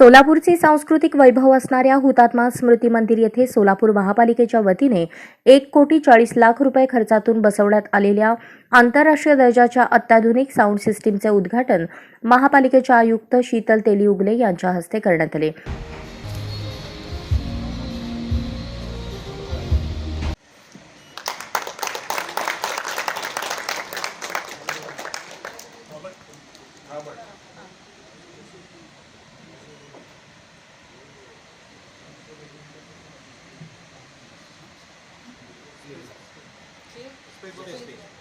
सोलापूरचे सांस्कृतिक वैभव असणाऱ्या हुतात्मा स्मृती मंदिर येथे सोलापूर महापालिकेच्या वतीने एक कोटी चाळीस लाख रुपये खर्चातून बसवण्यात आलेल्या आंतरराष्ट्रीय दर्जाच्या अत्याधुनिक साऊंड सिस्टीमचे उद्घाटन महापालिकेच्या आयुक्त शीतल तेली उगले यांच्या हस्ते करण्यात आले. space. Space. Space.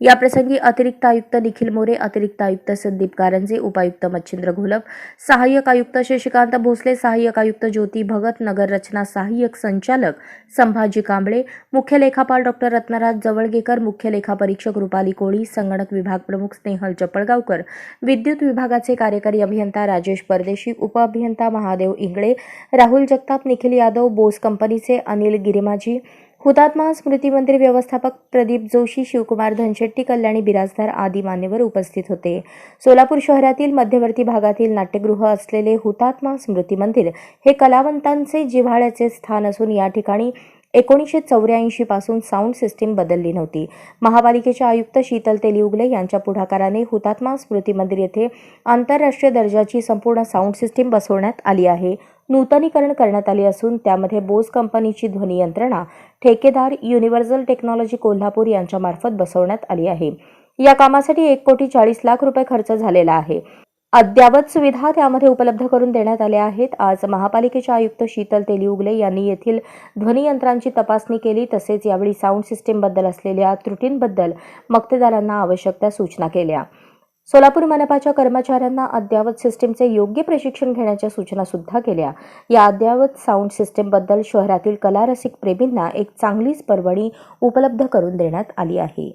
याप्रसंगी अतिरिक्त आयुक्त निखिल मोरे अतिरिक्त आयुक्त संदीप कारंजे उपायुक्त मच्छिंद्र घोलप सहाय्यक आयुक्त शशिकांत भोसले सहाय्यक आयुक्त ज्योती भगत नगर रचना सहाय्यक संचालक संभाजी कांबळे मुख्य लेखापाल डॉक्टर रत्नराज जवळगेकर मुख्य लेखापरीक्षक रुपाली कोळी संगणक विभाग प्रमुख स्नेहल चपळगावकर विद्युत विभागाचे कार्यकारी अभियंता राजेश परदेशी उपअभियंता महादेव इंगळे राहुल जगताप निखिल यादव बोस कंपनीचे अनिल गिरिमाजी हुतात्मा स्मृती मंदिर व्यवस्थापक प्रदीप जोशी शिवकुमार धनशेट्टी कल्याणी बिराजदार आदी मान्यवर उपस्थित होते. सोलापूर शहरातील मध्यवर्ती भागातील नाट्यगृह असलेले हुतात्मा स्मृती मंदिर हे कलावंतांचे जिव्हाळ्याचे स्थान असून या ठिकाणी एकोणीसशे चौऱ्याऐंशी पासून साऊंड सिस्टीम बदलली नव्हती. महापालिकेच्या आयुक्त शीतल तेलिउगले यांच्या पुढाकाराने हुतात्मा स्मृती मंदिर येथे आंतरराष्ट्रीय दर्जाची संपूर्ण साऊंड सिस्टीम बसवण्यात आली आहे. नूतनीकरण करण्यात आले असून त्यामध्ये बोस कंपनीची ध्वनी यंत्रणा ठेकेदार युनिव्हर्सल टेक्नॉलॉजी कोल्हापूर यांच्यामार्फत बसवण्यात आली आहे. या कामासाठी एक कोटी चाळीस लाख रुपये खर्च झालेला आहे. अद्ययावत सुविधा त्यामध्ये उपलब्ध करून देण्यात आल्या आहेत. आज महापालिकेच्या आयुक्त शीतल तेलिउगले यांनी येथील ध्वनियंत्रांची तपासणी केली. तसेच यावेळी साऊंड सिस्टीमबद्दल असलेल्या त्रुटींबद्दल मक्तेदारांना आवश्यक त्या सूचना केल्या. सोलापूर मनपाच्या कर्मचाऱ्यांना अद्ययावत सिस्टीमचे योग्य प्रशिक्षण घेण्याच्या सूचना सुद्धा केल्या. या अद्ययावत साऊंड सिस्टीमबद्दल शहरातील कलारसिक प्रेमींना एक चांगलीच पर्वणी उपलब्ध करून देण्यात आली आहे.